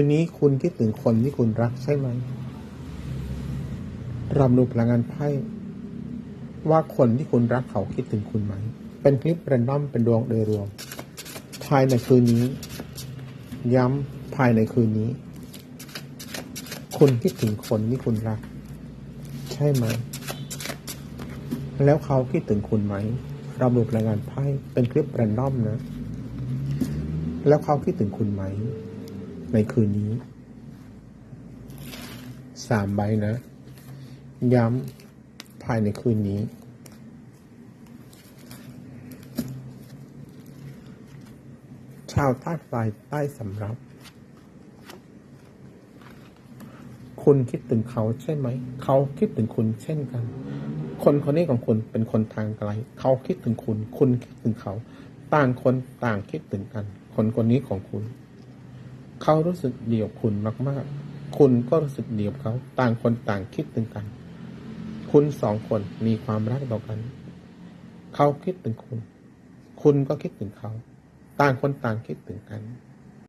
วันนี้คุณคิดถึงคนที่คุณรักใช่ไหมราดูพลังงานไพ่ ว่าคนที่คุณรักเขาคิดถึงคุณไหม เป็นคลิปแรนดอมเป็นดวงโดยรวม ภายในคืนนี้ ย้ำภายในคืนนี้ คุณคิดถึงคนที่คุณรัก ใช่ไหม แล้วเขาคิดถึงคุณไหมราดูพลังงานไพ่ เป็นคลิปแรนดอมนะ แล้วเขาคิดถึงคุณไหม ในคืนนี้สามใบนะ ย้ำภายในคืนนี้ ชาวธาตุไฟใต้สำรับ คุณคิดถึงเขาใช่ไหม เขาคิดถึงคุณเช่นกัน คนคนนี้ของคุณเป็นคนทางไกล เขาคิดถึงคุณ คุณคิดถึงเขา ต่างคนต่างคิดถึงกัน คนคนนี้ของคุณ เขารู้สึกเดียวคุณมากๆ คุณก็รู้สึกเดียวเขา ต่างคนต่างคิดถึงกัน คุณสองคนมีความรักต่อกัน เขาคิดถึงคุณ คุณก็คิดถึงเขา ต่างคนต่างคิดถึงกัน